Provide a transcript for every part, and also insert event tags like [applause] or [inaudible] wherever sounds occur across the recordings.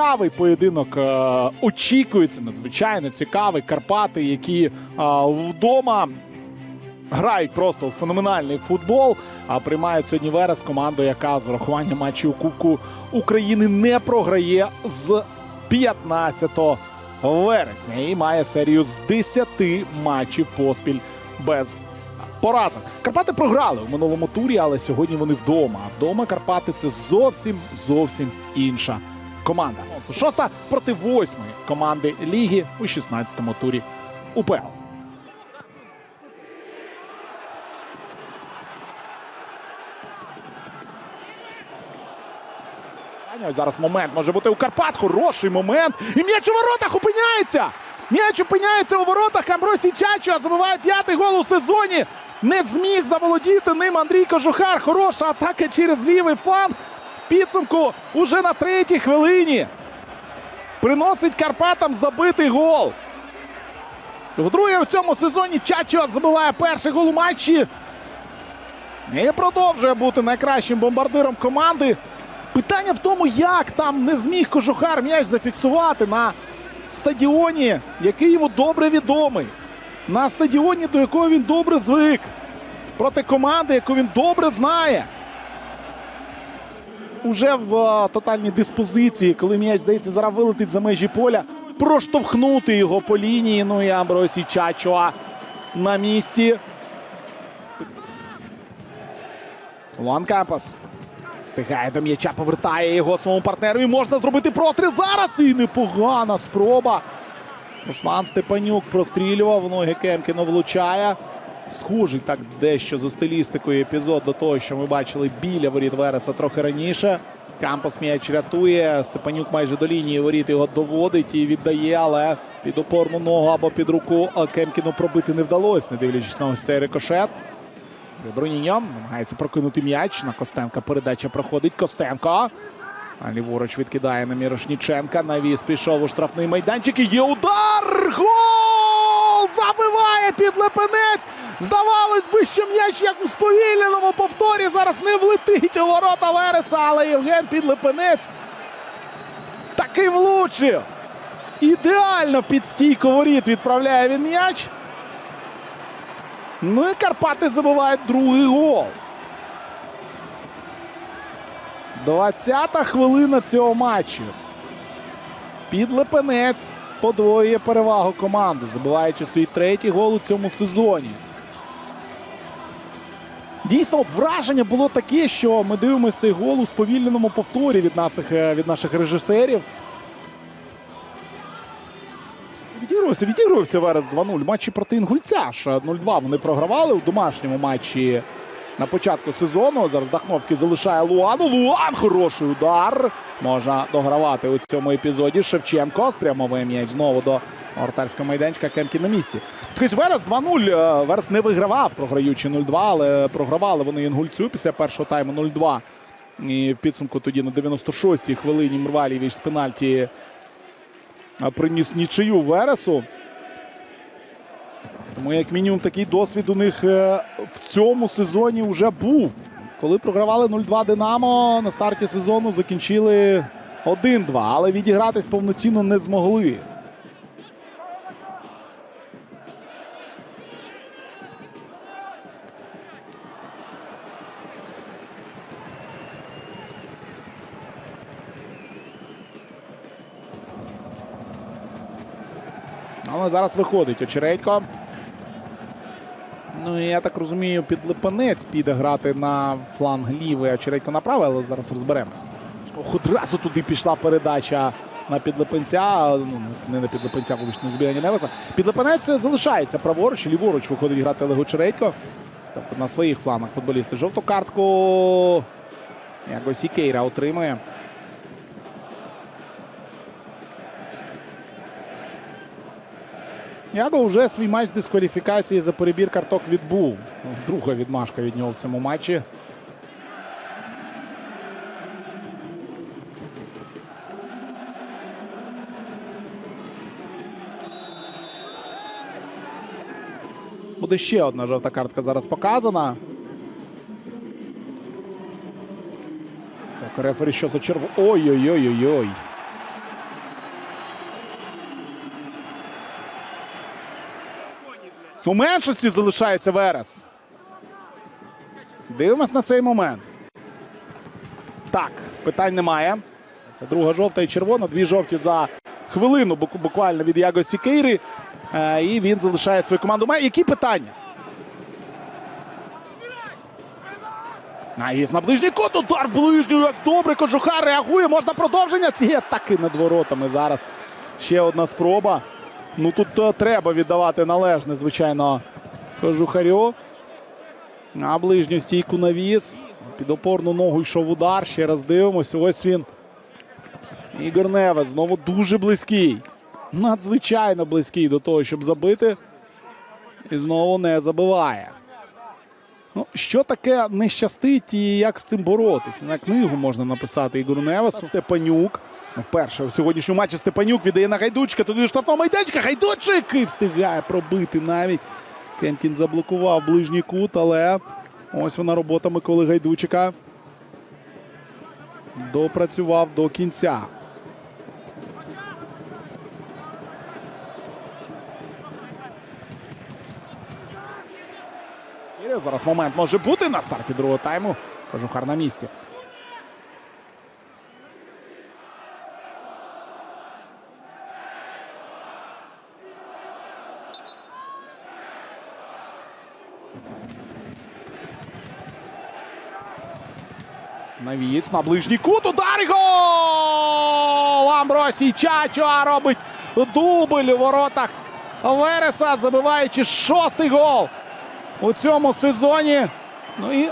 цікавий поєдинок е, очікується, надзвичайно цікавий. Карпати, які е, вдома грають просто феноменальний футбол. А приймають сьогодні Верес команду, яка з урахуванням матчів Кубку України не програє з 15 вересня і має серію з 10 матчів поспіль без поразок. Карпати програли у минулому турі, але сьогодні вони вдома. А вдома Карпати це зовсім зовсім інша команда. Шоста проти восьмої команди ліги у 16-му турі УПЛ. Ось зараз момент може бути у Карпат. Хороший момент. І м'яч у воротах опиняється. М'яч опиняється у воротах. Амбросій Чачуа забиває п'ятий гол у сезоні. Не зміг заволодіти ним Андрій Кожухар. Хороша атака через лівий фланг. Підсумку уже на третій хвилині. Приносить Карпатам забитий гол. Вдруге в цьому сезоні Чачуа забиває перший гол у матчі. І продовжує бути найкращим бомбардиром команди. Питання в тому, як там не зміг Кожухар м'яч зафіксувати на стадіоні, який йому добре відомий. На стадіоні, до якого він добре звик. Проти команди, яку він добре знає. Уже в е, тотальній диспозиції, коли м'яч, здається, зараз вилетить за межі поля, проштовхнути його по лінії. Ну і Амбросі Чачуа на місці. Луан Кампас. Встигає до м'яча, повертає його своєму партнеру. І можна зробити простріл зараз. І непогана спроба. Руслан Степанюк прострілював. Ноги Кемкіно влучає. Схожий так дещо за стилістикою епізод до того, що ми бачили біля воріт Вереса трохи раніше. Кампос м'яч рятує. Степанюк майже до лінії воріт його доводить і віддає, але під опорну ногу або під руку Кемкіну пробити не вдалося, не дивлячись на ось цей рикошет. Броніньо намагається прокинути м'яч. На Костенка передача проходить. Костенко. А ліворуч відкидає на Мірошніченка. Навіс пішов у штрафний майданчик. І є удар! Гол! Забиває підлепенець! Здавалось би, що м'яч як у сповільненому повторі зараз не влетить у ворота Вереса, але Євген Підлепенець таки влучив. Ідеально під стійку воріт відправляє він м'яч. Ну і Карпати забивають другий гол. 20-та хвилина цього матчу. Підлепенець подвоює перевагу команди, забиваючи свій третій гол у цьому сезоні. Дійсно, враження було таке, що ми дивимося цей гол у сповільненому повторі від наших, е, від наших режисерів. Відігрувався, відігрувався Верес 2-0. Матчі проти Інгульця ж 0-2 вони програвали у домашньому матчі на початку сезону. Зараз Дахновський залишає Луану. Луан хороший удар. Можна догравати у цьому епізоді. Шевченко спрямовує м'яч знову до вратарського майданчика. Кемкі на місці. Тобто Верес 2-0. Е, Верес не вигравав, програючи 0-2, але програвали вони Інгульцю після першого тайму 0-2. І в підсумку тоді на 96-й хвилині Мрвалєвич з пенальті приніс нічию Вересу. Тому, як мінімум, такий досвід у них е, в цьому сезоні вже був. Коли програвали 0-2 Динамо, на старті сезону закінчили 1-2, але відігратись повноцінно не змогли. Але зараз виходить Очередько. Ну я так розумію, підлипанець піде грати на фланг лівий, а Очередько направо, але зараз розберемось. Ох, одразу туди пішла передача на підлипенця. Ну, не на підлипенця, вибачте, на збігання Невеса. Підлипанець залишається праворуч, ліворуч виходить грати Олег Очередько. Тобто на своїх флангах футболісти. Жовту картку. Якось Ікейра отримує. Яго вже свій матч дискваліфікації за перебір карток відбув. Друга відмашка від нього в цьому матчі. Буде ще одна жовта картка зараз показана. Так, рефері що за черво. Ой-ой-ой-ой-ой. У меншості залишається Верес. Дивимось на цей момент. Так, питань немає. Це друга жовта і червона. Дві жовті за хвилину буквально від Яго Сікейри. Е, І він залишає свою команду. Має які питання? Навіс на ближній кут. Удар в ближню. Як добре. Кожухар реагує. Можна продовження. Ці атаки над воротами зараз. Ще одна спроба. Ну тут е, треба віддавати належне, звичайно, Кожухарю. На ближню стійку навіс. Під опорну ногу йшов удар. Ще раз дивимося. Ось він. Ігор Невес знову дуже близький. Надзвичайно близький до того, щоб забити. І знову не забиває. Ну, що таке не щастить і як з цим боротися? На книгу можна написати Ігору Невесу. Степанюк. Вперше у сьогоднішньому матчі Степанюк віддає на Гайдучка. Туди штрафного майданчика. Гайдучик і встигає пробити навіть. Кемкін заблокував ближній кут, але ось вона робота Миколи Гайдучика. Допрацював до кінця. Зараз момент може бути на старті другого тайму. Кожухар на місці. Навіць на ближній кут. Удар і гол! Амбросій Чачуа робить дубль у воротах Вереса, забиваючи шостий гол у цьому сезоні. Ну і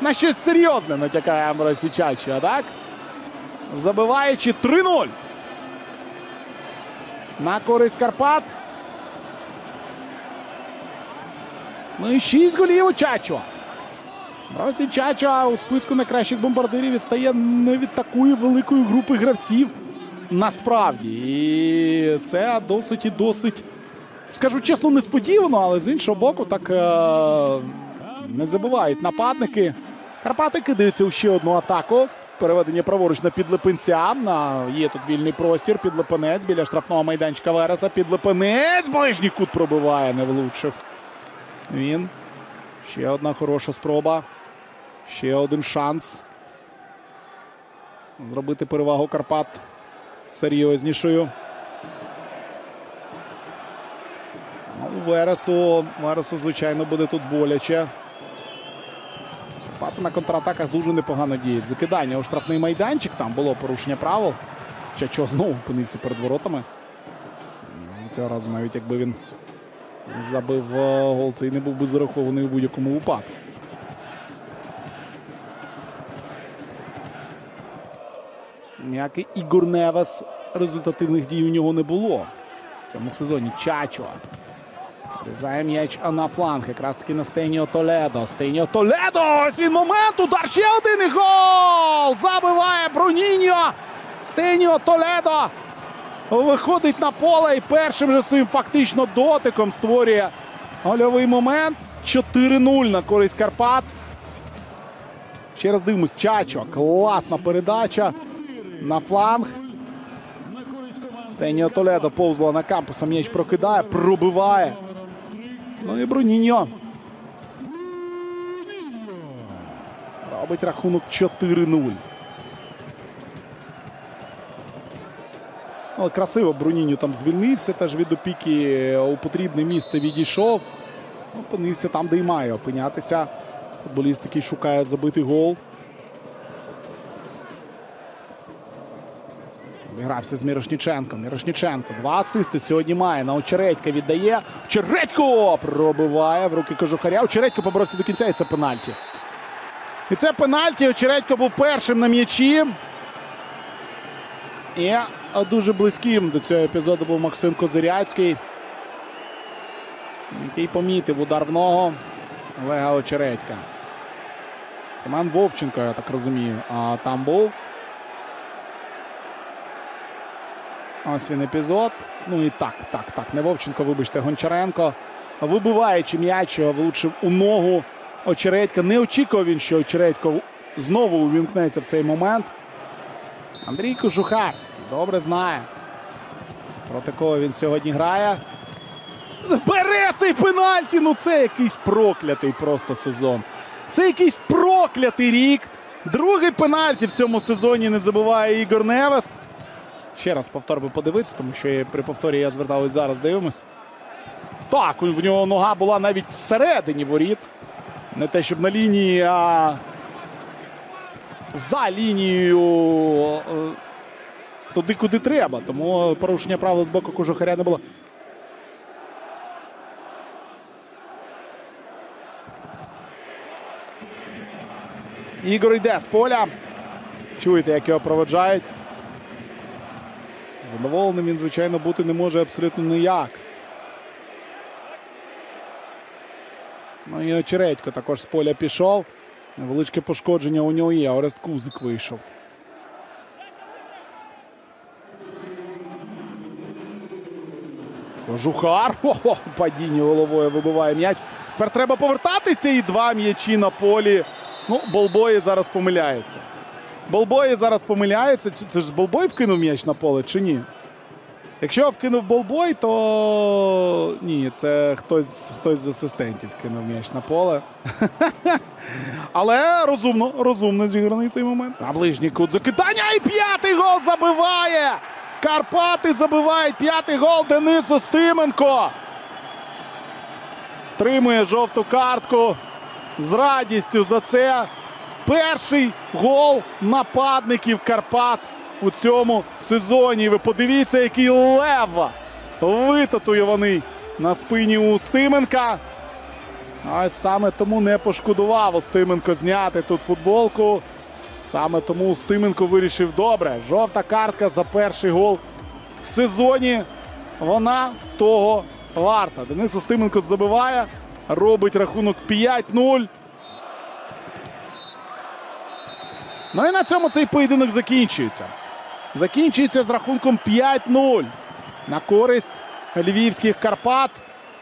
на щось серйозне натякає Амбросій Чачуа, так? Забиваючи 3-0. На користь Карпат. Ну і 6 голів у Чачуа. Росі Чача у списку найкращих бомбардирів відстає не від такої великої групи гравців. Насправді. І це досить і досить, скажу чесно, несподівано, але з іншого боку, так е- не забувають нападники. Карпати кидаються у ще одну атаку. Переведення праворуч на підлипинця. На... Є тут вільний простір. Підлипинець біля штрафного майданчика Вереса. Підлипинець. Ближній кут пробиває, не влучив. Він. Ще одна хороша спроба. Ще один шанс. Зробити перевагу Карпат серйознішою. Вересу, Вересу, звичайно, буде тут боляче. Карпати на контратаках дуже непогано діють. Закидання у штрафний майданчик. Там було порушення правил. Чачо знову опинився перед воротами. Ну, Цього разу, навіть якби він забив е, гол, і не був би зарахований у будь-якому випадку. Ніякий Ігор Невес результативних дій у нього не було. В цьому сезоні Чачо. Різає м'яч на фланг. Якраз таки на Стеніо Толедо. Стеніо Толедо! Ось він момент! Удар ще один і гол! Забиває Бруніньо! Стеніо Толедо! Виходить на поле і першим же своїм фактично дотиком створює гольовий момент. 4-0 на користь Карпат. Ще раз дивимось. Чачо. Класна передача на фланг. Стеніо Толедо повзло на кампуса. М'яч прокидає, пробиває. Ну і Бруніньо. Робить рахунок 4-0. Але красиво Бруніньо там звільнився, теж від опіки у потрібне місце відійшов. Опинився там, де й має опинятися. Футболіст, який шукає забитий гол. Обігрався з Мірошніченком. Мірошніченко. Два асисти сьогодні має. На Очередька віддає. Очередько пробиває в руки Кожухаря. Очередько поборовся до кінця і це пенальті. І це пенальті. Очередько був першим на м'ячі. І дуже близьким до цього епізоду був Максим Козиряцький, який помітив удар в ногу Олега Очередька. Семен Вовченко, я так розумію, а там був. Ось він епізод. Ну і так, так, так. Не Вовченко, вибачте, Гончаренко. Вибиваючи м'яч, влучив у ногу Очередька. Не очікував він, що Очередько знову увімкнеться в цей момент. Андрій Кожухар добре знає, проти кого він сьогодні грає. бере цей пенальті. Ну це якийсь проклятий просто сезон. Це якийсь проклятий рік. Другий пенальті в цьому сезоні не забуває Ігор Невес. Ще раз повтор би подивитися, тому що при повторі я звертаюсь зараз, дивимось. Так, в нього нога була навіть всередині воріт. Не те, щоб на лінії, а за лінією е, туди, куди треба. Тому порушення правил з боку кожухаря не було. Ігор йде з поля. Чуєте, як його проводжають. Задоволеним він, звичайно, бути не може абсолютно ніяк. Ну і Очередько також з поля пішов. Невеличке пошкодження у нього є. Орест Кузик вийшов. Кожухар. [laughs] Хо-хо, падіння головою вибиває м'яч. Тепер треба повертатися і два м'ячі на полі. Ну, Болбої зараз помиляється. Болбої зараз помиляється. Це ж Болбой вкинув м'яч на поле чи ні? Якщо вкинув Болбой, то ні, це хтось, хтось з асистентів вкинув м'яч на поле. [laughs] Але розумно, розумно зіграний цей момент. На ближній кут закидання і п'ятий гол забиває! Карпати забивають п'ятий гол Денис Остименко. Тримує жовту картку з радістю за це. Перший гол нападників Карпат у цьому сезоні. Ви подивіться, який лев витатуйований на спині у Устименка. А саме тому не пошкодував Устименко зняти тут футболку. Саме тому Устименко вирішив добре. Жовта картка за перший гол в сезоні. Вона того варта. Денис Устименко забиває, робить рахунок 5-0. Ну і на цьому цей поєдинок закінчується. Закінчується з рахунком 5-0 на користь львівських Карпат.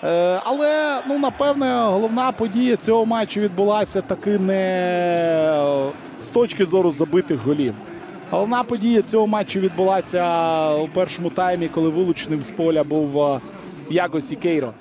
Е, але, ну, напевне, головна подія цього матчу відбулася таки не з точки зору забитих голів. Головна подія цього матчу відбулася у першому таймі, коли вилученим з поля був е, Яго Сікейро.